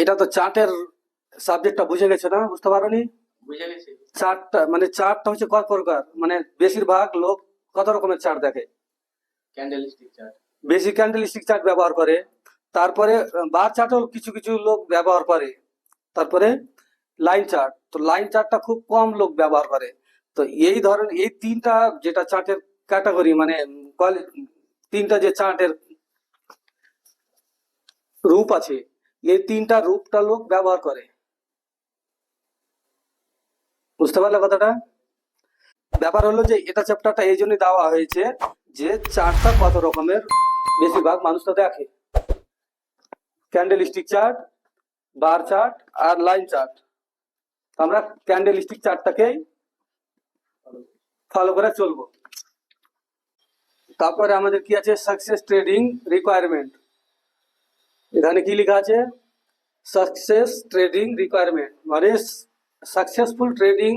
এটা তো চার্টের সাবজেক্টটা বুঝে গেছে না? বুঝতে পারোনি? চার্টটা মানে চার্টটা হচ্ছে কত প্রকার মানে বেশিরভাগ লোক কত রকমের চার্ট দেখে? চার্ট। বেশি ক্যান্ডেলিস্টিক চার্ট ব্যবহার করে তারপরে বার চার্টও কিছু কিছু লোক ব্যবহার করে তারপরে লাইন চার্ট। তো লাইন চার্টটা খুব কম লোক ব্যবহার করে। তো এই ধরনের এই তিনটা যেটা চার্টের ক্যাটাগরি মানে তিনটা যে চার্টের রূপ আছে এই তিনটা রূপটা লোক ব্যবহার করে। বুঝতে পারলে কথাটা? ব্যাপার হলো যে এটা চ্যাপ্টারটা এই জন্যই দেওয়া হয়েছে যে চার্টটা কত রকমের বেশিরভাগ মানুষ তো দেখে। Candlestick chart bar chart আর লাইন চার্ট আমরা ক্যান্ডেল স্টিক চার্টটাকেই ফলো করে চলবো। তারপরে আমাদের কি আছে? সাকসেস ট্রেডিং রিকোয়ারমেন্ট এখানে কি লেখা আছে? সাকসেস ট্রেডিং রিকোয়ারমেন্ট মানে সাকসেসফুল ট্রেডিং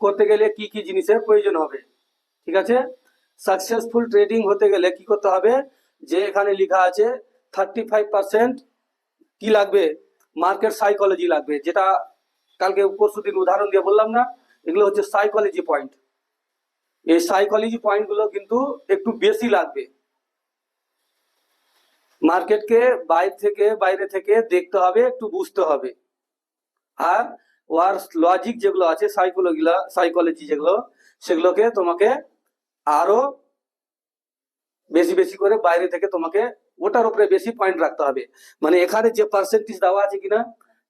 করতে গেলে কি কি জিনিসের প্রয়োজন হবে? ঠিক আছে? সাকসেসফুল ট্রেডিং হতে গেলে কি করতে হবে? যে এখানে লেখা আছে থার্টি ফাইভ পার্সেন্ট কি লাগবে? মার্কেট সাইকোলজি লাগবে। যেটা কালকে পরশু দিন উদাহরণ দিয়ে বললাম না, এগুলো হচ্ছে সাইকোলজি পয়েন্ট এই সাইকোলজি পয়েন্টগুলো কিন্তু একটু বেশি লাগবে। মার্কেটকে বাইরে থেকে বাইরে থেকে দেখতে হবে, একটু বুঝতে হবে। আর ওয়ার লজিক যেগুলো আছে সাইকোলজি সাইকোলজি যেগুলো, সেগুলোকে তোমাকে আরও বেশি বেশি করে বাইরে থেকে তোমাকে ওটার উপরে বেশি পয়েন্ট রাখতে হবে। মানে এখানে যে পার্সেন্টেজ দেওয়া আছে কিনা,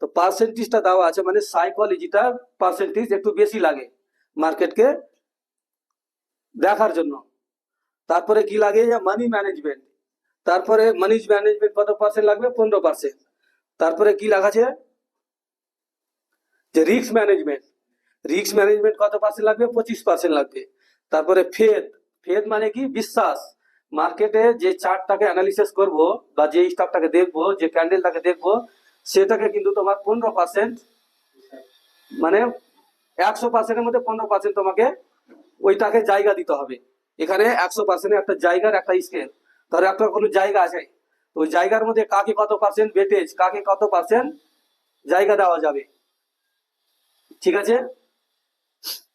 তো পার্সেন্টেজটা দেওয়া আছে মানে সাইকোলজিটা পার্সেন্টেজ একটু বেশি লাগে মার্কেটকে দেখার জন্য। তারপরে কি লাগে? মানি ম্যানেজমেন্ট তারপরে মানি ম্যানেজমেন্ট কত পার্সেন্ট লাগবে? পনেরো পার্সেন্ট তারপরে কি লাগাছে যে রিস্ক ম্যানেজমেন্ট রিস্ক ম্যানেজমেন্ট কত পার্সেন্ট লাগবে? পঁচিশ পার্সেন্ট লাগবে। তারপরে ফেদ ফেদ মানে কি? বিশ্বাস। মার্কেটে যে চার্টটাকে অ্যানালিসিস করব বা যে স্টকটাকে দেখব, যে ক্যান্ডেলটাকে দেখব, সেটাকে কিন্তু তোমার পনেরো পার্সেন্ট মানে একশো পার্সেন্টের মধ্যে পনেরো পার্সেন্ট তোমাকে ওইটাকে জায়গা দিতে হবে। এখানে একশো পার্সেন্টের একটা জায়গার একটা স্কেল ধরো একটা কোনো জায়গা আছে। তো ওই জায়গার মধ্যে কাকে কত পার্সেন্ট বেটেজ কাকে কত পার্সেন্ট জায়গা দেওয়া যাবে। ঠিক আছে?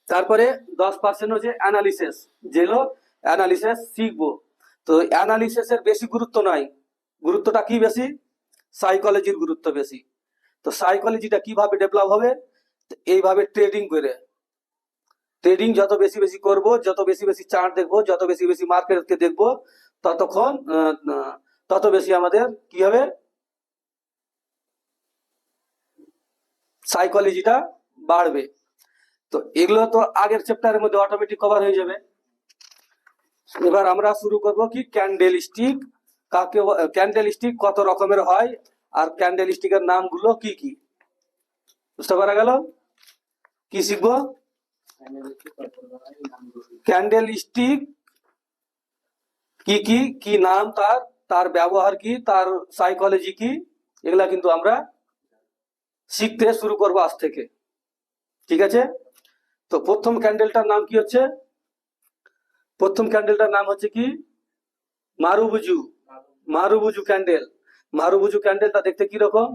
তারপরে দশ পার্সেন্ট হচ্ছে অ্যানালিসিস যে যেগুলো অ্যানালিসিস শিখব। তো অ্যানালিসিসের বেশি গুরুত্ব নাই। গুরুত্বটা কি বেশি? সাইকোলজির গুরুত্ব বেশি। তো সাইকোলজিটা কীভাবে ডেভেলপ হবে? এইভাবে ট্রেডিং করে। ট্রেডিং যত বেশি বেশি করব, যত বেশি বেশি চার্ট দেখব, যত বেশি বেশি মার্কেটকে দেখব ততক্ষণ তত বেশি আমাদের কি হবে? সাইকোলজিটা বাড়বে। তো এগুলো তো আগের চ্যাপ্টারের মধ্যে অটোমেটিক কভার হয়ে যাবে। এবার আমরা শুরু করব কি? ক্যান্ডেল স্টিক কাকে ক্যান্ডেল স্টিক কত রকমের হয় আর ক্যান্ডেল স্টিকের নামগুলো কি কি? বুঝতে পারা গেল? কি শিখব? ক্যান্ডেল স্টিক কি কি কি নাম তার তার ব্যবহার কি, তার সাইকোলজি কি, এগুলা কিন্তু আমরা শিখতে শুরু করব আজ থেকে। ঠিক আছে? তো প্রথম ক্যান্ডেলটার নাম কি হচ্ছে? প্রথম ক্যান্ডেলটার নাম হচ্ছে কি? মারুবুজু মারুবুজু ক্যান্ডেল মারুবুজু ক্যান্ডেলটা দেখতে কি রকম?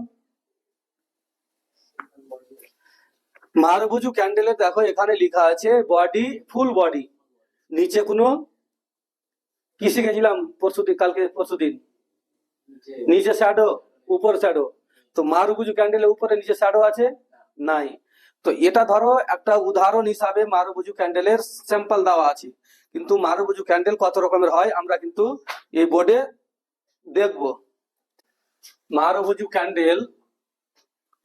মারুবুজু ক্যান্ডেলে দেখো এখানে লেখা আছে বডি ফুল বডি নিচে কোনো কি শিখেছিলাম পরশুদিন কালকে পরশুদিন? নিচে শ্যাডো উপর শ্যাডো তো মারুবুজু ক্যান্ডেলের উপরে নিচে শ্যাডো আছে? নাই। তো এটা ধরো একটা উদাহরণ হিসাবে মারুবুজু ক্যান্ডেলের স্যাম্পল দেওয়া আছে। কিন্তু মারুবুজু ক্যান্ডেল কত রকমের হয় আমরা কিন্তু এই বোর্ডে দেখব। মারুবুজু ক্যান্ডেল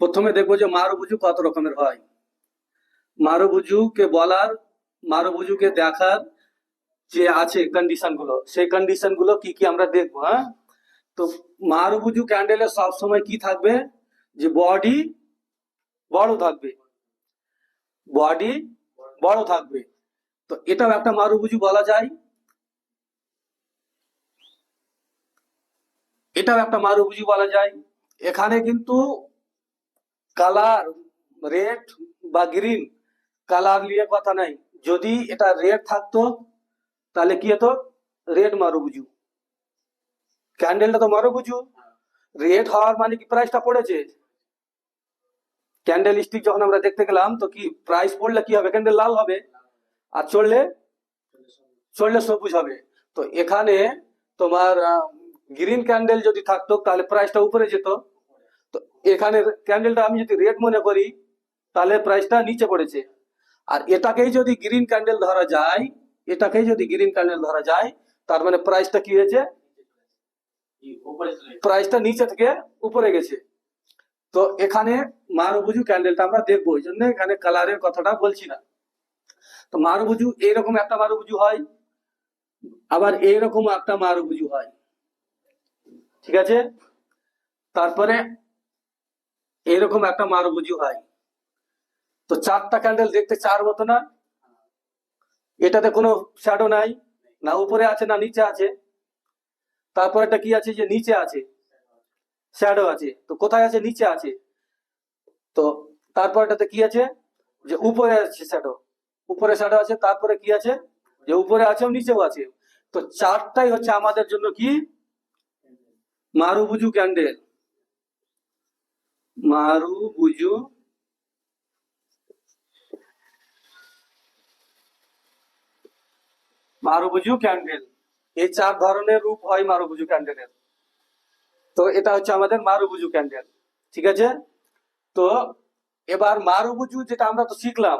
প্রথমে দেখব যে মারুবুজু কত রকমের হয়। মারুবুজুকে বলার মারুবুজুকে দেখার যে আছে কন্ডিশনগুলো, সেই কন্ডিশনগুলো কি কি আমরা দেখব হ্যাঁ? তো মারুবুজু ক্যান্ডেলে সব সময় কি থাকবে? যে বডি বড় থাকবে। বডি বড় থাকবে। তো এটাও একটা মারুবুজু বলা যায়। এটাও একটা মারুবুজু বলা যায়। এখানে কিন্তু কালার রেড বা গ্রিন কালার নিয়ে কথা নাই। যদি এটা রেড থাকতো তাহলে কি হতো? রেড মারো বুঝু। ক্যান্ডেলটা তো মারো বুঝু। রেড হওয়ার মানে কি প্রাইসটা পড়েছে? ক্যান্ডেল স্টিক যখন আমরা দেখতে গেলাম, তো কি প্রাইস পড়লে কি হবে? ক্যান্ডেল লাল হবে। আর চড়লে? চড়লে সবুজ হবে। তো এখানে তোমার গ্রিন ক্যান্ডেল যদি থাকতো, তাহলে প্রাইসটা উপরে যেত। তো এখানে ক্যান্ডেলটা আমি যদি রেড মনে করি, তাহলে প্রাইসটা নিচে পড়েছে। আর এটাকেই যদি গ্রিন ক্যান্ডেল ধরা যায় এটাকেই যদি গ্রিন ক্যান্ডেল ধরা যায়, তার মানে প্রাইসটা কি হয়েছে। প্রাইসটা নিচে থেকে উপরে গেছে। তো এখানে মারুবুজু ক্যান্ডেলটা আমরা দেখব ওই জন্য এখানে কালারের কথাটা বলছি না। তো মারুবুজু এইরকম একটা মারুবুজু হয়, আবার এইরকম একটা মারুবুজু হয়। ঠিক আছে? তারপরে এরকম একটা মারুবুজু হয়। তো চারটা ক্যান্ডেল দেখতে চার মতো না? এটাতে কোনো শ্যাডো নাই, না উপরে আছে, না নিচে আছে। তারপর একটা কি আছে যে নিচে আছে? শ্যাডো আছে। তো কোথায় আছে? নিচে আছে। তো তারপর এটাতে কি আছে? যে উপরে আছে শ্যাডো উপরে শ্যাডো আছে, তারপরে কি আছে? যে উপরে আছে নিচেও আছে। তো চারটাই হচ্ছে আমাদের জন্য কি? মারুবুজু ক্যান্ডেল মারুবুজু মারুবুজু ক্যান্ডেল এই চার ধরনের রূপ হয় মারুবুজু ক্যান্ডেলের তো এটা হচ্ছে আমাদের মারুবুজু ক্যান্ডেল ঠিক আছে? তো এবার মারুবুজু যেটা আমরা তো শিখলাম,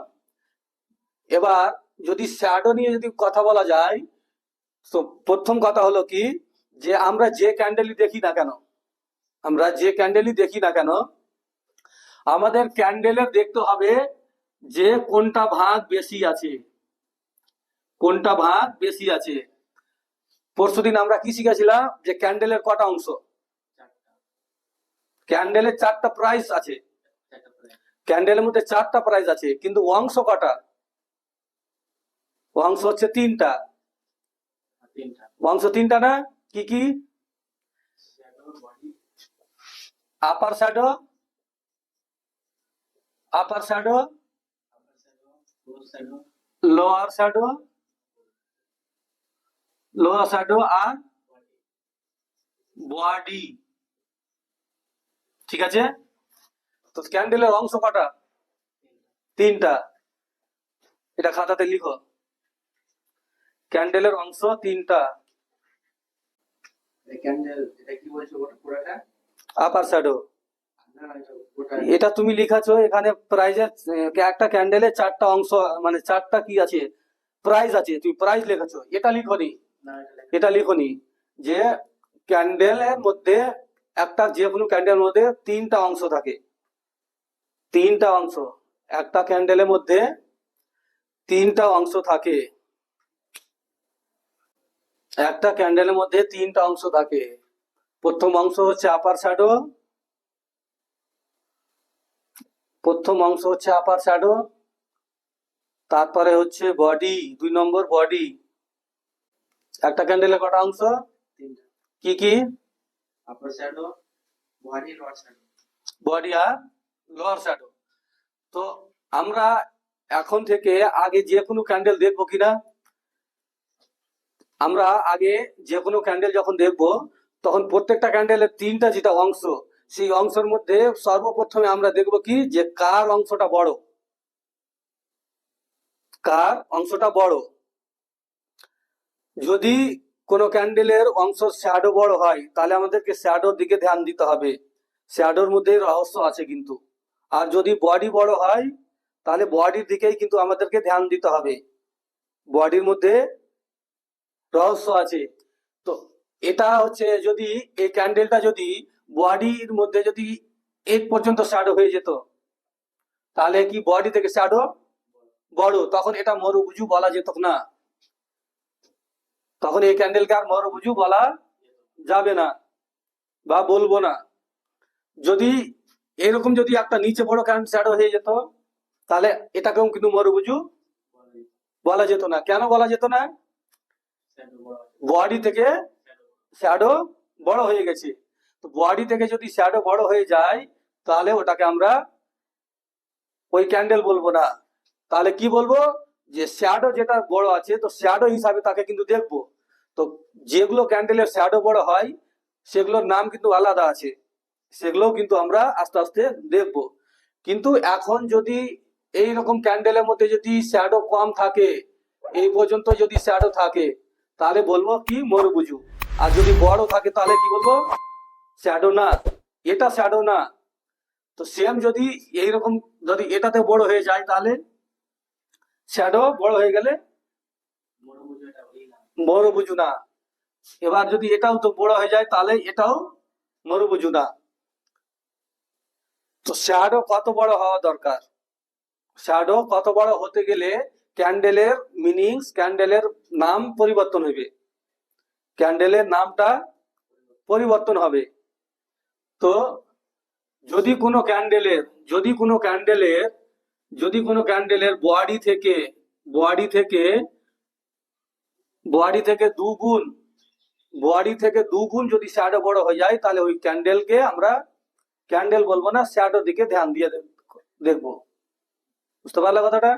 এবার যদি শ্যাডো নিয়ে যদি কথা বলা যায়, তো প্রথম কথা হলো কি, যে আমরা যে ক্যান্ডেলই দেখি না কেন, আমরা যে ক্যান্ডেলই দেখি না কেন, আমাদের ক্যান্ডেলের দেখতে হবে যে কোনটা ভাগ বেশি আছে। কোনটা ভাগ বেশি আছে? পরশুদিন আমরা কি শিখেছিলাম? যে ক্যান্ডেলের কটা অংশ? ক্যান্ডেলের চারটা প্রাইস আছে। ক্যান্ডেলের মধ্যে চারটা প্রাইস আছে, কিন্তু অংশ কটা? অংশ হচ্ছে তিনটা। অংশ তিনটা না? কি কি? Upper shadow upper shadow lower shadow lower shadow আর বডি বডি ঠিক আছে? তো ক্যান্ডেলের অংশ কটা? তিনটা। এটা খাতাতে লিখো। ক্যান্ডেলের অংশ তিনটা। এই ক্যান্ডেল এটা কি বলছো ওটা পুরোটা? আপার শ্যাডো এটা তুমি লিখাছো এখানে প্রাইজের একটা ক্যান্ডেলে চারটা অংশ মানে চারটা কি আছে? প্রাইজ আছে তুমি প্রাইজ লিখেছো এটা লিখো না। এটা লেখা এটা লিখোনি যে ক্যান্ডেলের মধ্যে একটা যে কোনো ক্যান্ডেলের মধ্যে তিনটা অংশ থাকে। তিনটা অংশ। একটা ক্যান্ডেলের মধ্যে তিনটা অংশ থাকে। একটা ক্যান্ডেলের মধ্যে তিনটা অংশ থাকে। প্রথম অংশ হচ্ছে আপার শ্যাডো প্রথম অংশ হচ্ছে আপার শ্যাডো তারপরে হচ্ছে বডি দুই নম্বর বডি একটা ক্যান্ডেলের কটা অংশ? তিনটা। কি কি? Upper shadow body lower shadow body আর লোয়ার শ্যাডো তো আমরা এখন থেকে আগে যে কোনো ক্যান্ডেল দেখব কিনা? আমরা আগে যে কোনো ক্যান্ডেল যখন দেখব তখন প্রত্যেকটা ক্যান্ডেলের তিনটা যেটা অংশ সেই অংশের মধ্যে সর্বপ্রথমে আমরা দেখব কি? যে কার অংশটা বড়। কার অংশটা বড়? যদি কোনো ক্যান্ডেলের অংশ শ্যাডো বড় হয়, তাহলে আমাদেরকে শ্যাডোর দিকে ধ্যান দিতে হবে। শ্যাডোর মধ্যে রহস্য আছে কিন্তু। আর যদি বডি বড় হয়, তাহলে বডির দিকেই কিন্তু আমাদেরকে ধ্যান দিতে হবে। বডির মধ্যে রহস্য আছে। তো এটা হচ্ছে যদি এই ক্যান্ডেলটা যদি বডির মধ্যে যদি এক পর্যন্ত শ্যাডো হয়ে যেত, তাহলে কি বডি থেকে শ্যাডো বড়? তখন এটা মরুবুজু বলা যেত না। তখন এই ক্যান্ডেলকে আর মরুবুজু বলা যাবে না বা বলব না। যদি এরকম যদি একটা নিচে বড় কারেন্ট শ্যাডো হয়ে যেত, তাহলে এটাকেও কিন্তু মরুবুজু বলা যেত না। কেন বলা যেত না? বডি থেকে শ্যাডো বড় হয়ে গেছে। তো বডি থেকে যদি শ্যাডো বড় হয়ে যায়, তাহলে ওটাকে আমরা ওই ক্যান্ডেল বলব না। তাহলে কি বলব? যে শ্যাডো যেটা বড় আছে, তো শ্যাডো হিসাবে তাকে কিন্তু দেখব। তো যেগুলো ক্যান্ডেলের শ্যাডো বড় হয়, সেগুলোর নাম কিন্তু আলাদা আছে। সেগুলোও কিন্তু আমরা আস্তে আস্তে দেখব। কিন্তু এখন যদি এই রকম ক্যান্ডেলের মধ্যে যদি শ্যাডো কম থাকে, এই পর্যন্ত যদি শ্যাডো থাকে, তাহলে বলব কি? মরুবুজু আর যদি বড় থাকে, তাহলে কি বলব? শ্যাডো না। এটা শ্যাডো না। তো সেম যদি এইরকম যদি এটাতে বড় হয়ে যায়, তাহলে শ্যাডো বড় হয়ে গেলে? বড় বুঝু না এবার যদি এটাও তো বড় হয়ে যায়, তাহলে এটাও মরু বুঝু না তো শ্যাডো কত বড় হওয়া দরকার? শ্যাডো কত বড় হতে গেলে ক্যান্ডেলের মিনিংস ক্যান্ডেলের নাম পরিবর্তন হবে। ক্যান্ডেলের নামটা পরিবর্তন হবে। তো যদি কোনো ক্যান্ডেলের যদি কোনো ক্যান্ডেলের যদি কোনো ক্যান্ডেলের বডি থেকে বডি থেকে বডি থেকে দুগুণ বডি থেকে দুগুণ যদি শ্যাডো বড় হয়ে যায়, তাহলে ওই ক্যান্ডেলকে আমরা ক্যান্ডেল বলব না শ্যাডো দিকে ধ্যান দিয়ে দেখব। বুঝতে পারলে কথাটা?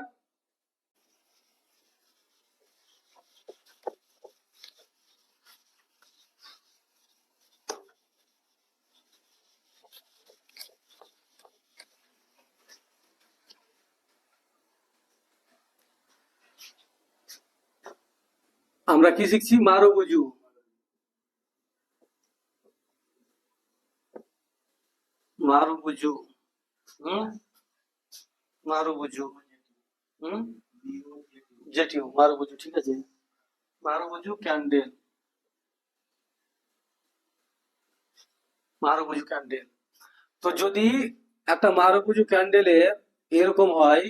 আমরা কি শিখছি? মারো বুঝু মারু বুঝু হুম? মারু বুঝু হুম? মারু বুঝু ঠিক আছে? Marubozu candle. Marubozu candle. তো যদি একটা মারু বুঝু ক্যান্ডেলের এরকম হয়,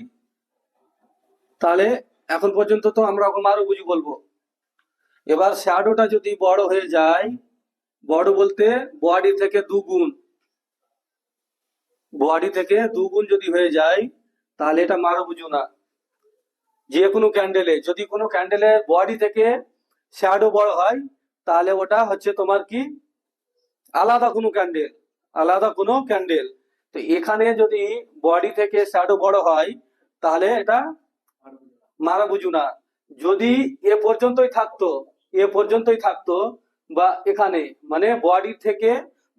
তাহলে এখন পর্যন্ত তো আমরা ওকে মারু বুঝু বলব। এবার শ্যাডোটা যদি বড় হয়ে যায়, বড় বলতে বডি থেকে দুগুণ। বডি থেকে দুগুণ যদি হয়ে যায়, তাহলে এটা মারো বুঝু না। যে কোনো ক্যান্ডেলে, যদি কোনো ক্যান্ডেলের বডি থেকে শ্যাডো বড় হয়, তাহলে ওটা হচ্ছে তোমার কি? আলাদা কোনো ক্যান্ডেল, আলাদা কোনো ক্যান্ডেল। তো এখানে যদি বডি থেকে শ্যাডো বড় হয়, তাহলে এটা মারা বুঝু না। যদি এ পর্যন্তই থাকতো এ পর্যন্তই থাকতো বা এখানে মানে বডির থেকে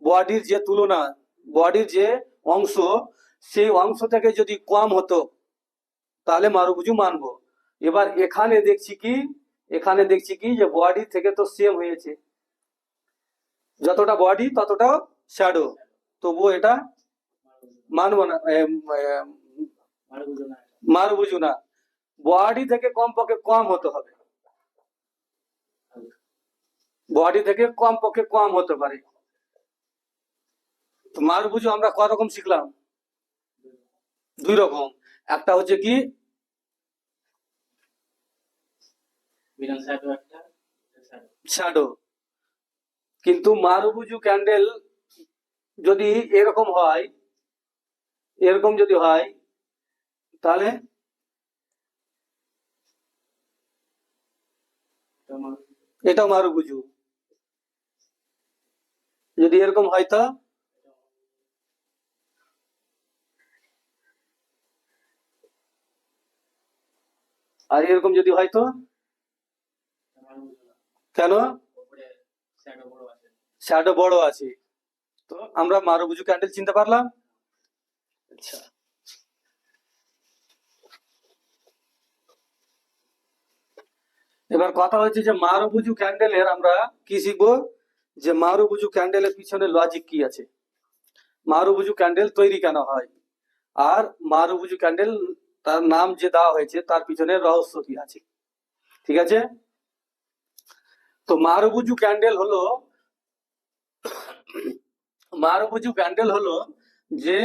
বডির যে তুলনা বডির যে অংশ সেই অংশ থেকে যদি কম হতো তাহলে মারুবুজু মানবো। এবার এখানে দেখছি কি এখানে দেখছি কি যে বডি থেকে তো সেম হয়েছে। যতটা বডি ততটা শ্যাডো তবুও এটা মানব না এম, এম, না। মারু বুঝু না। বডি থেকে কম পক্ষে কম হতে হবে। বডি থেকে কম পক্ষে কম হতে পারে। মারু বুঝু আমরা ক রকম শিখলাম? দুই রকম। একটা হচ্ছে কি? শ্যাডো কিন্তু মারুবুজু ক্যান্ডেল যদি এরকম হয় এরকম যদি হয় তাহলে এটাও মারুবুজু যদি এরকম হয় তো? আর এরকম যদি হয় তো? কেন? শ্যাডো বড় আছে। তো আমরা মারুবুজু ক্যান্ডেল চিনতে পারলাম? আচ্ছা। এবার কথা হচ্ছে যে মারুবুজু ক্যান্ডেলের আমরা কি শিখব? যে মারুবুজু ক্যান্ডেলের পিছনে লজিক কি আছে? মারুবুজু ক্যান্ডেল তৈরি কেন হয়? আর মারুবুজু ক্যান্ডেল তার নাম যে দেওয়া হয়েছে, তার পিছনে রহস্য কি আছে? ঠিক আছে? তো মারুবুজু ক্যান্ডেল হলো, মারুবুজু ক্যান্ডেল হলো যে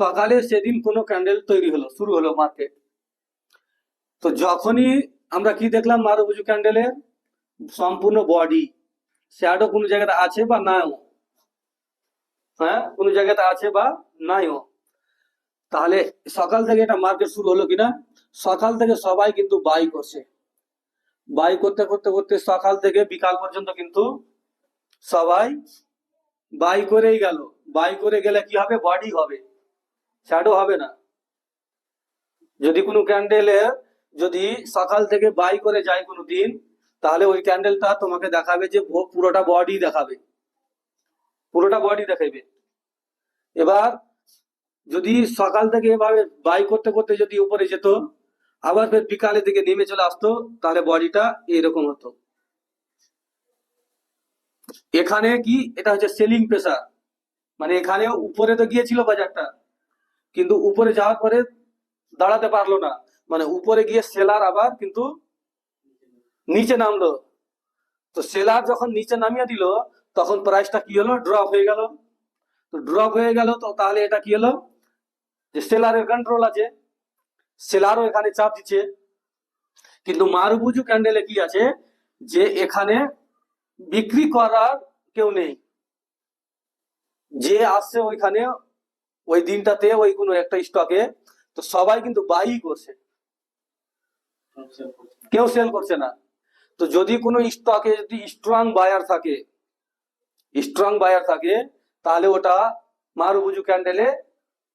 সকালে সেদিন কোনো ক্যান্ডেল তৈরি হলো, শুরু হলো মার্কেট তো যখনই আমরা কি দেখলাম মারুবুজু ক্যান্ডেলের সম্পূর্ণ বডি শ্যাডো কোনো জায়গাতে আছে বা নাইও হ্যাঁ কোনো জায়গাতে আছে বা নাইও তাহলে সকাল থেকে এটা মার্কেট শুরু হলো কিনা? সকাল থেকে সবাই কিন্তু বাই করছে। বাই করতে করতে করতে সকাল থেকে বিকাল পর্যন্ত কিন্তু সবাই বাই করেই গেল। বাই করে গেলে কি হবে? বডি হবে। শ্যাডো হবে না। যদি কোনো ক্যান্ডেলে যদি সকাল থেকে বাই করে যায় কোনো দিন তাহলে ওই ক্যান্ডেলটা তোমাকে দেখাবে যে পুরোটা বডি দেখাবে। পুরোটা বডি দেখাবে এবার যদি সকাল থেকে এভাবে বাই করতে করতে যদি উপরে যেত, আবার ফের বিকালের দিকে নেমে চলে আসতো, তাহলে বডিটা এরকম হতো। এখানে কি? এটা হচ্ছে সেলিং প্রেসার মানে এখানে উপরে তো গিয়েছিল বাজারটা, কিন্তু উপরে যাওয়ার পরে দাঁড়াতে পারল না। মানে উপরে গিয়ে সেলার আবার কিন্তু নিচে নামলো। তো সেলার যখন নিচে নামিয়ে দিল, তখন প্রাইসটা কি হলো? ড্রপ হয়ে গেল। তো ড্রপ হয়ে গেল, তো তাহলে এটা কি হলো? যে সেলারের কন্ট্রোল আছে। সেলারও এখানে চাপ দিচ্ছে। কিন্তু মারুবুজু ক্যান্ডেলে কি আছে? যে এখানে বিক্রি করার কেউ নেই। যে আসছে ওইখানে, ওই দিনটাতে ওই কোনো একটা স্টকে তো সবাই কিন্তু বাই করছে। কেউ সেল করছে না। তো যদি কোনো স্টকে যদি স্ট্রং বায়ার থাকে স্ট্রং বায়ার থাকে, তাহলে ওটা মারুবুজু ক্যান্ডেলে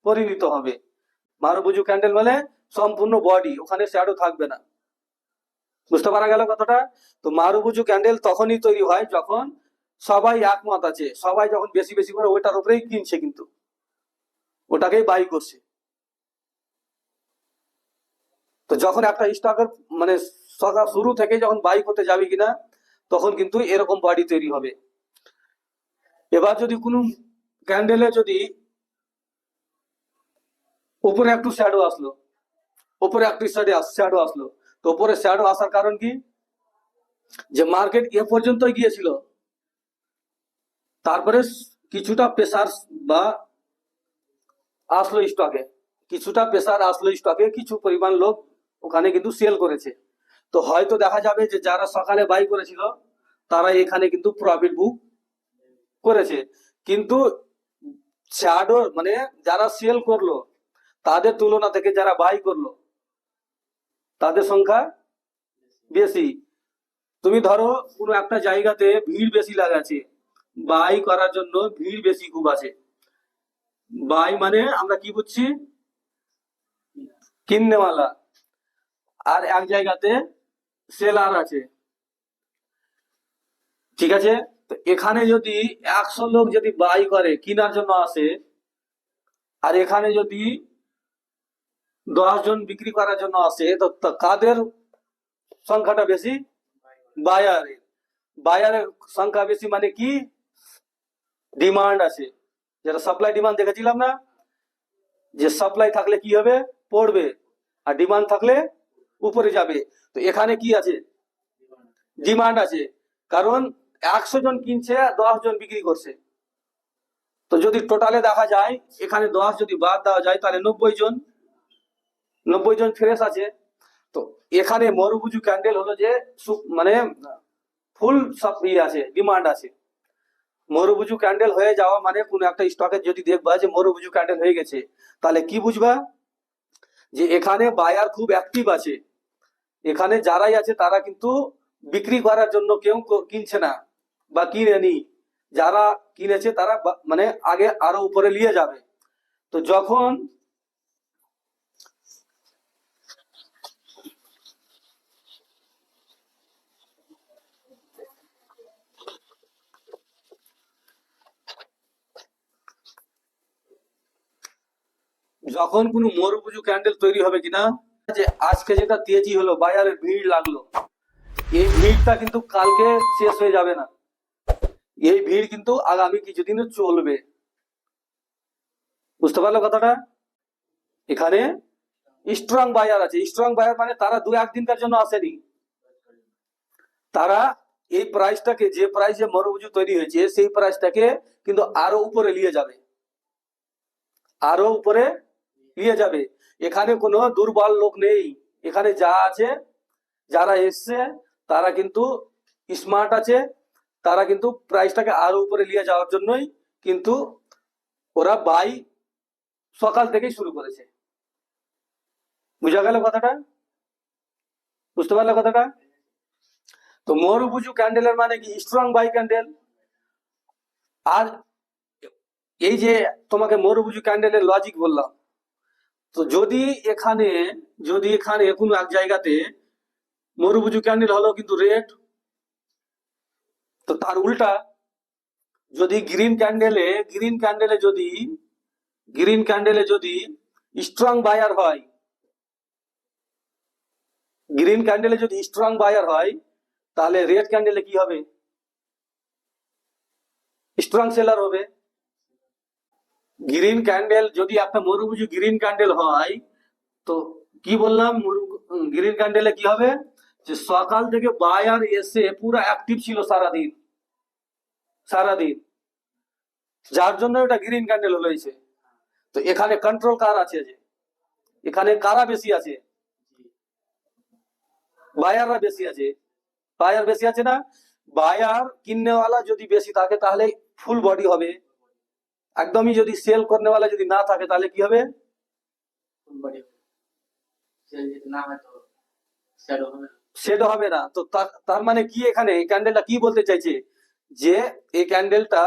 পরিণত হবে। মারুবুজু ক্যান্ডেল মানে সম্পূর্ণ বডি ওখানে শ্যাডো থাকবে না। বুঝতে পারা গেল কথাটা? তো মারুবুজু ক্যান্ডেল তখনই তৈরি হয় যখন সবাই একমত আছে, সবাই যখন বেশি বেশি করে ওইটার উপরেই কিনছে কিন্তু, ওটাকেই বাই করছে। তো যখন একটা স্টকের মানে সকাল শুরু থেকে যখন বাই করতে যাবে কিনা, তখন কিন্তু এরকম বডি তৈরি হবে। এবার যদি কোনো ক্যান্ডেলে যদি উপরে একটু শ্যাডো আসলো, উপরে একটু শ্যাডো আসলো, তো উপরে শ্যাডো আসার কারণ কি? যে মার্কেট এ পর্যন্ত গিয়েছিল। তারপরে কিছুটা প্রেসার বা আসলো স্টকে কিছুটা প্রেসার আসলো স্টকে কিছু পরিমাণ লোক ওখানে কিন্তু সেল করেছে। তো হয়তো দেখা যাবে যে যারা সকালে বাই করেছিল, তারা এখানে কিন্তু প্রফিট বুক করেছে। কিন্তু মানে যারা সেল করল, তাদের তুলনা থেকে যারা বাই করল, তাদের সংখ্যা বেশি। তুমি ধরো, কোনো একটা জায়গাতে ভিড় বেশি লাগাছে বাই করার জন্য ভিড় বেশি খুব আছে। বাই মানে আমরা কি বুঝছি? কিননেওয়ালা। আর এক জায়গাতে সেলার আছে। ঠিক আছে? তো এখানে যদি একশো লোক যদি বাই করে, কেনার জন্য আসে, আর এখানে যদি জন বিক্রি করার জন্য আসে, তা কাদের সংখ্যাটা বেশি? বায়ারের। বায়ারের সংখ্যা বেশি মানে কি? ডিমান্ড আছে। যেটা সাপ্লাই ডিমান্ড দেখেছিলাম না? যে সাপ্লাই থাকলে কি হবে? পড়বে। আর ডিমান্ড থাকলে উপরে যাবে। তো এখানে কি আছে? ডিমান্ড আছে। কারণ একশো জন কিনছে, দশ জন বিক্রি করছে। তো যদি টোটালে দেখা যায়, এখানে দশ যদি বাদ দেওয়া যায়, তাহলে নব্বই জন নব্বই জন ফ্রেশ আছে। তো এখানে মরুভুজু ক্যান্ডেল হলো যে মানে ফুল সব ইয়ে আছে ডিমান্ড আছে। মরুভুজু ক্যান্ডেল হয়ে যাওয়া মানে কোন একটা স্টকে যদি দেখবা যে মরুভুজু ক্যান্ডেল হয়ে গেছে, তাহলে কি বুঝবা? যে এখানে বায়ার খুব অ্যাক্টিভ আছে। এখানে যারাই আছে তারা কিন্তু বিক্রি করার জন্য কেউ কিনছে না বা কিনেনি যারা কিনেছে তারা মানে আগে আরও উপরে নিয়ে যাবে। তো যখন যখন কোনো মরুভুজু ক্যান্ডেল তৈরি হবে কিনা যে আজকে যেটা তেজি হলো, বাজারে ভিড় লাগল, এই ভিড়টা কিন্তু কালকে শেষ হয়ে যাবে না। এই ভিড় কিন্তু আগামী কিছুদিনও চলবে। বুঝতে পারল কথাটা? এখানে স্ট্রং বায়ার আছে। স্ট্রং বায়ার মানে তারা দু একদিনকার জন্য আসেনি। তারা এই প্রাইসটাকে যে প্রাইসে মরুভুজু তৈরি হয়েছে, সেই প্রাইসটাকে কিন্তু আরও উপরে নিয়ে যাবে। আরও উপরে নিয়ে যাবে। এখানে কোনো দুর্বল লোক নেই। এখানে যা আছে, যারা এসছে, তারা কিন্তু স্মার্ট আছে। তারা কিন্তু প্রাইসটাকে আরও উপরে নিয়ে যাওয়ার জন্যই কিন্তু ওরা বাই সকাল থেকেই শুরু করেছে। বুঝা গেল কথাটা? বুঝতে পারলে কথাটা? তো মরুভুজু ক্যান্ডেলের মানে কি? স্ট্রং বাই ক্যান্ডেল আর এই যে তোমাকে মরুভুজু ক্যান্ডেলের লজিক বললাম তো যদি এখানে যদি এখানে কোনো এক জায়গাতে মরুভুজু ক্যান্ডেল হলো কিন্তু রেড, তো তার উল্টা যদি গ্রিন ক্যান্ডেলে গ্রিন ক্যান্ডেলে যদি, গ্রিন ক্যান্ডেলে যদি স্ট্রং বায়ার হয়, গ্রিন ক্যান্ডেলে যদি স্ট্রং বায়ার হয়, তাহলে রেড ক্যান্ডেলে কি হবে? স্ট্রং সেলার হবে। গ্রিন ক্যান্ডেল যদি একটা মরুভুজি গ্রিন ক্যান্ডেল হয়, তো কি বললাম? গ্রিন ক্যান্ডেলে কি হবে? যে সকাল থেকে বায়ার এসে পুরো অ্যাক্টিভ ছিল সারাদিন। সারাদিন। যার জন্য এটা গ্রিন ক্যান্ডেল হয়েছে। তো এখানে কন্ট্রোল কার আছে যে? এখানে কারা বেশি আছে? বায়াররা বেশি আছে। বায়ার বেশি আছে না? বায়ার কিননেওয়ালা যদি বেশি থাকে, তাহলে ফুল বডি হবে। একদমই যদি সেল করনেওয়ালা যদি না থাকে তাহলে কি হবে? সেল যদি না হয় তো শ্যাডো হবে সেটা হবে না। তো তার মানে কি এখানে? এই ক্যান্ডেলটা কি বলতে চাইছে? যে এই ক্যান্ডেলটা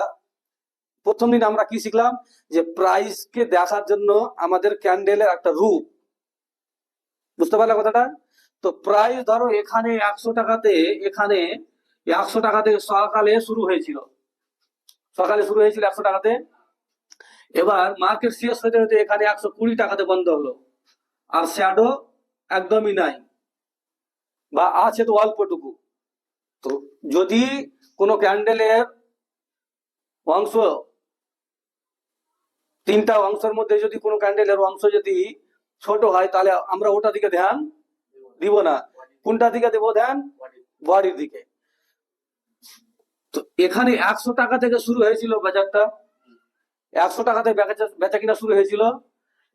প্রথম দিন আমরা কি শিখলাম? যে প্রাইস কে দেখার জন্য আমাদের ক্যান্ডেলের একটা রূপ। বুঝতে পারলে কথাটা? তো প্রাইস ধরো এখানে একশো টাকাতে এখানে একশো টাকাতে সকালে শুরু হয়েছিল। সকালে শুরু হয়েছিল একশো টাকাতে। এবার মার্কেট শেষ হতে হতে এখানে একশো কুড়ি টাকাতে বন্ধ হলো। আর শ্যাডো একদমই নাই। বা আছে তো অল্পটুকু। তো যদি কোনো ক্যান্ডেলের অংশ, তিনটা অংশের মধ্যে যদি কোনো ক্যান্ডেলের অংশ যদি ছোট হয়, তাহলে আমরা ওটা দিকে ধ্যান দিব না। কোনটা দিকে দেবো ধ্যান? বডি বডির দিকে। তো এখানে একশো টাকা থেকে শুরু হয়েছিল বাজারটা। একশো টাকাতে বেচা- কিনা শুরু হয়েছিল।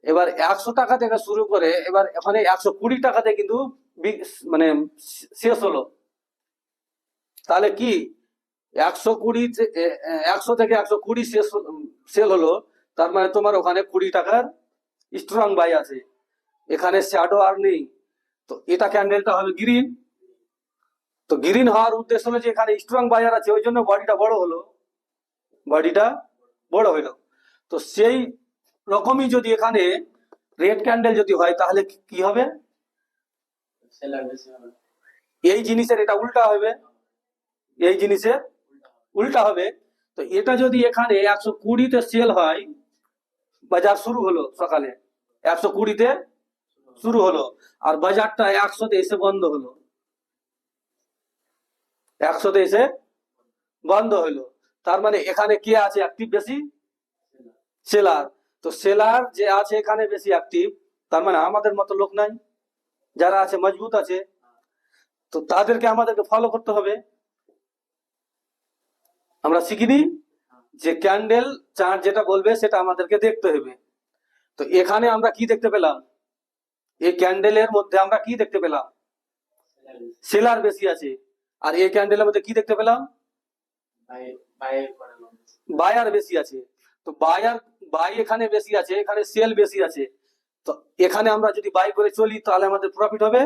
এবার একশো টাকা থেকে শুরু করে এবার এখানে একশো কুড়ি টাকাতে কিন্তু মানে শেষ হলো। তাহলে কি? একশো কুড়ি একশো থেকে একশো কুড়ি শেষ সেল হলো। তার মানে তোমার ওখানে কুড়ি টাকার স্ট্রং বাই আছে। এখানে শ্যাডো আর নেই তো এটা ক্যান্ডেলটা হবে গ্রিন তো গ্রিন হওয়ার উদ্দেশ্য হলো যে এখানে স্ট্রং বাজার আছে, ওই জন্য বডিটা বড় হলো। বডিটা বড় হলো। তো সেই রকমই যদি এখানে রেড ক্যান্ডেল যদি হয় তাহলে কি- হবে? এই জিনিসের এটা উল্টা হবে। এই জিনিসের উল্টা হবে। উল্টা হবে তো এটা যদি এখানে একশো কুড়িতে সেল হয় বাজার শুরু হলো সকালে একশো কুড়িতে শুরু হলো আর বাজারটা একশোতে এসে বন্ধ হলো। একশোতে এসে বন্ধ হলো। তার মানে এখানে কে আছে অ্যাক্টিভ বেশি? সেলার। তো সেলার যে আছে এখানে বেশি অ্যাক্টিভ তার মানে আমাদের মতো লোক নাই। যারা আছে মজবুত আছে। তো তাদেরকে আমাদেরকে ফলো করতে হবে। আমরা শিখিনি যে ক্যান্ডেল চার্ট যেটা বলবে সেটা আমাদেরকে দেখতে হবে। তো এখানে আমরা কি দেখতে পেলাম? এই ক্যান্ডেলের মধ্যে আমরা কি দেখতে পেলাম? সেলার বেশি আছে। আর এই ক্যান্ডেলের মধ্যে কি দেখতে পেলাম? বায়ার বেশি আছে। তো বায়ার বাই এখানে বেশি আছে এখানে সেল বেশি আছে। তো এখানে আমরা যদি বাই করে চলি তাহলে আমাদের প্রফিট হবে?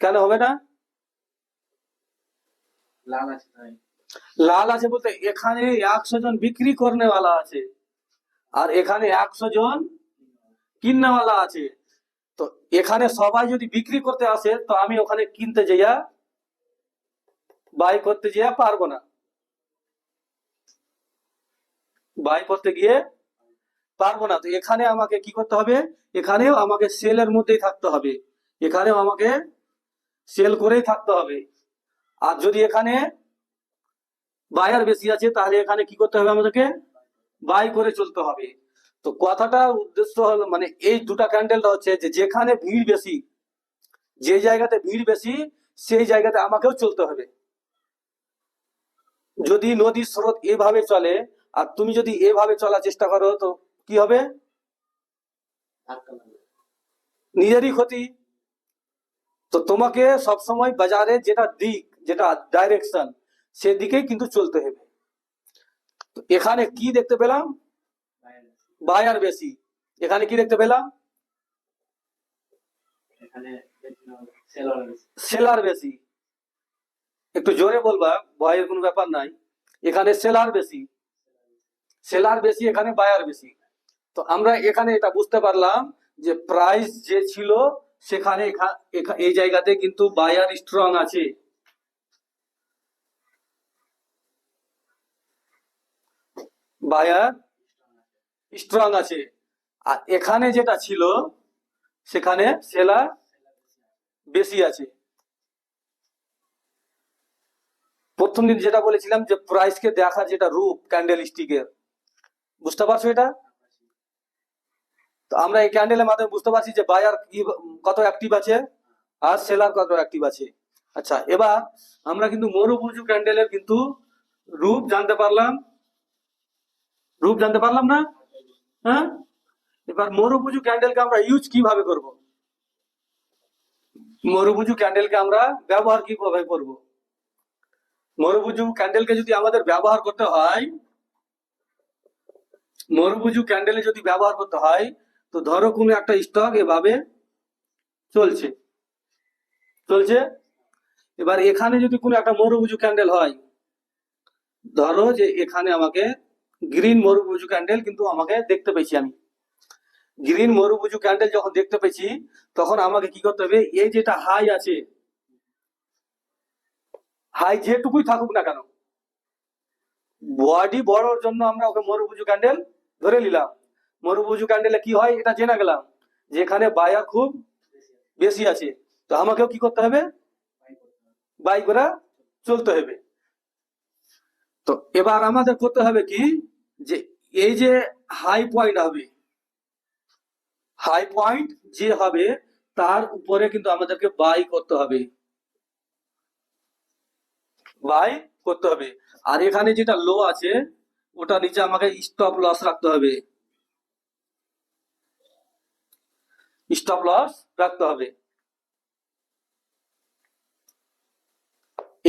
কেন হবে না? লাল আছে লাল আছে বলতে এখানে একশো জন বিক্রি করনে করনেওয়ালা আছে। আর এখানে একশো জন কিননেওয়ালা আছে। তো এখানে সবাই যদি বিক্রি করতে আসে তো আমি ওখানে কিনতে যাইয়া বাই করতে যাইয়া পারব না। বাই করতে গিয়ে পারব না। তো এখানে আমাকে কি করতে হবে? এখানেও আমাকে সেলের মধ্যেই থাকতে হবে। এখানেও আমাকে সেল করেই থাকতে হবে। আর যদি এখানে বায়ার বেশি আছে, তাহলে এখানে কি করতে হবে আমাদেরকে? বাই করে চলতে হবে। তো কথাটা উদ্দেশ্য হলো মানে এই দুটা ক্যান্ডেলটা হচ্ছে যে যেখানে ভিড় বেশি, যে জায়গাতে ভিড় বেশি, সেই জায়গাতে আমাকেও চলতে হবে। যদি নদীর স্রোত এভাবে চলে আর তুমি যদি এভাবে চলার চেষ্টা করো তো কি হবে? নিজেরই ক্ষতি। তো তোমাকে সবসময় বাজারে যেটা দিক যেটা ডাইরেকশন সেদিকেই কিন্তু চলতে হবে। এখানে কি দেখতে পেলাম? বায়ার বেশি। এখানে কি দেখতে পেলাম? সেলার বেশি। একটু জোরে বলবা, ভয়ের কোনো ব্যাপার নাই। এখানে সেলার বেশি। সেলার বেশি, এখানে বায়ার বেশি। তো আমরা এখানে এটা বুঝতে পারলাম যে প্রাইস যে ছিল, সেখানে এই জায়গাতে কিন্তু বায়ার স্ট্রং আছে। বায়ার স্ট্রং আছে। আর এখানে যেটা ছিল, সেখানে সেলার বেশি আছে। প্রথম দিন যেটা বলেছিলাম যে প্রাইসকে দেখার যেটা রূপ ক্যান্ডেল স্টিকের বুঝতে পারছ এটা? তো আমরা এই ক্যান্ডেলের মাধ্যমে বুঝতে পারছি যে বায়ার কি, কত অ্যাক্টিভ আছে আর সেলার কত অ্যাক্টিভ আছে। আচ্ছা এবার আমরা কিন্তু মরুভুজু ক্যান্ডেলের কিন্তু রূপ জানতে পারলাম। রূপ জানতে পারলাম না? হ্যাঁ? এবার মরুভুজু ক্যান্ডেলকে আমরা ইউজ কীভাবে করব? মরুভুজু ক্যান্ডেলকে আমরা ব্যবহার কীভাবে করব? মরুভুজু ক্যান্ডেলকে যদি আমাদের ব্যবহার করতে হয় মরুভুজু ক্যান্ডেলে যদি ব্যবহার করতে হয়, তো ধরো কোনো একটা স্টক এভাবে চলছে। চলছে? এবার এখানে যদি কোনো একটা মরুভুজু ক্যান্ডেল হয়, ধরো যে এখানে আমাকে গ্রিন মরুভুজু ক্যান্ডেল কিন্তু আমাকে দেখতে পেয়েছি আমি। গ্রিন মরুভুজু ক্যান্ডেল যখন দেখতে পেয়েছি, তখন আমাকে কি করতে হবে? এই যেটা হাই আছে হাই যেটুকুই থাকুক না কেন। বডি বড়র জন্য আমরা ওকে মরুভুজু ক্যান্ডেল ধরে নিলাম। মরুভুজু ক্যান্ডেলে কি হয় এটা জেনে গেলাম। যে এখানে বায়া খুব বেশি আছে। তো আমাকেও কি করতে হবে? বাই করে চলতে হবে। তো এবার আমাদের করতে হবে কি? যে এই যে হাই পয়েন্ট হবে হাই পয়েন্ট যে হবে, তার উপরে কিন্তু আমাদেরকে বাই করতে হবে। বাই করতে হবে। আর এখানে যেটা লো আছে, ওটা নিচে আমাকে স্টপ লস রাখতে হবে। স্টপ লস রাখতে হবে।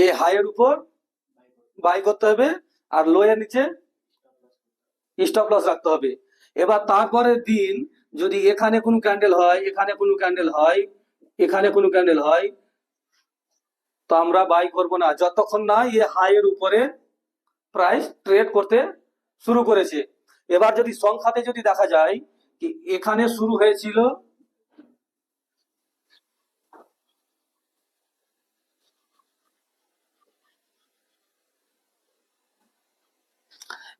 এই হাইয়ের উপর বাই করতে হবে, আর লো এর নিচে স্টপ লস রাখতে হবে। এবার তারপরের দিন যদি এখানে কোনো ক্যান্ডেল হয়, এখানে কোনো ক্যান্ডেল হয়, এখানে কোনো ক্যান্ডেল হয় তো আমরা বাই করব না। যতক্ষণ না এই হাইয়ের উপরে প্রাইস ট্রেড করতে শুরু করেছে। এবার যদি সংখ্যাতে যদি দেখা যায় কি এখানে শুরু হয়েছিল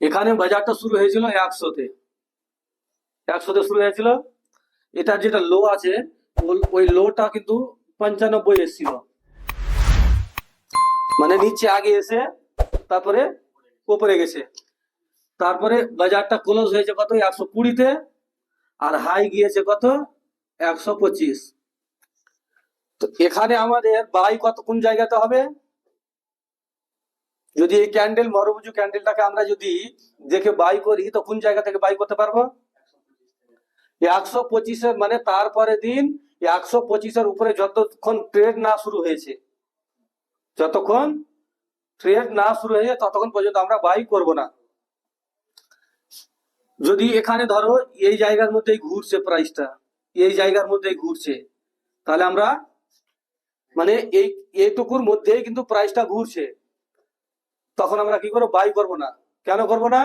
এখানে বাজারটা শুরু হয়েছিল একশোতে। একশোতে শুরু হয়েছিল। এটা যেটা লো আছে, ওই লোটা কিন্তু পঞ্চানব্বই এসেছিল। মানে নিচে আগে এসে তারপরে ওপরে গেছে। তারপরে বাজারটা ক্লোজ হয়েছে কত? একশো কুড়িতে আর হাই গিয়েছে কত? একশো পঁচিশ। তো এখানে আমাদের বাই কত, কোন জায়গাতে হবে? যদি এই ক্যান্ডেল মরবুজু ক্যান্ডেলটাকে আমরা যদি দেখে বাই করি, তো কোন জায়গা থেকে বাই করতে পারব? একশো পঁচিশের মানে তারপরে দিন একশো পঁচিশের উপরে যতক্ষণ ট্রেড না শুরু হয়েছে যতক্ষণ ট্রেড না শুরু হয়েছে ততক্ষণ পর্যন্ত আমরা বাই করব না। যদি এখানে ধরো এই জায়গার মধ্যেই ঘুরছে প্রাইসটা এই জায়গার মধ্যেই ঘুরছে, তাহলে আমরা মানে এই, এইটুকুর মধ্যেই কিন্তু প্রাইসটা ঘুরছে। তখন আমরা কি করব? বাই করব না। কেন করব না?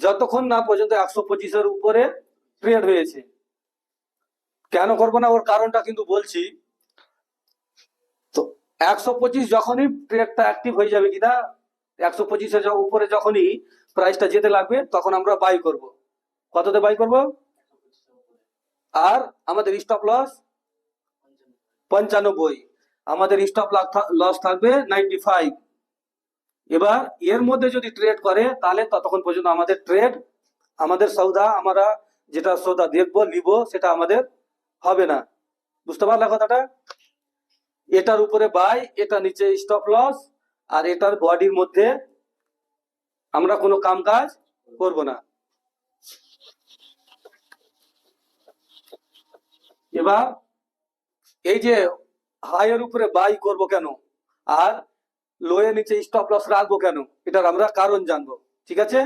যতক্ষণ না পর্যন্ত একশো পঁচিশের উপরে ট্রেড হয়েছে। কেন করব না? ওর কারণটা কিন্তু বলছি। একশো পঁচিশ যখনই ট্রেডটা অ্যাক্টিভ হয়ে যাবে কিনা, একশো পঁচিশের উপরে যখনই প্রাইসটা যেতে লাগবে, তখন আমরা বাই করব। কততে বাই করব? আর আমাদের স্টপ লস পঞ্চানব্বই। আমাদের স্টপ লস থাকবে নাইনটি ফাইভ এবার এর মধ্যে যদি ট্রেড করে, তাহলে ততক্ষণ পর্যন্ত আমাদের ট্রেড আমাদের সৌদা, আমরা যেটা সৌদা দেখব, নিব, সেটা আমাদের হবে না। বুঝতে পারলে কথাটা? এটার উপরে বাই এটা নিচে স্টপ লস আর এটার বডির মধ্যে আমরা কোনো কাম কাজ করব না। এবার এই যে হাইয়ের উপরে বাই করব কেন? আর লোয়ের নিচে স্টপ লস রাখব কেন? এটার আমরা কারণ জানব। ঠিক আছে?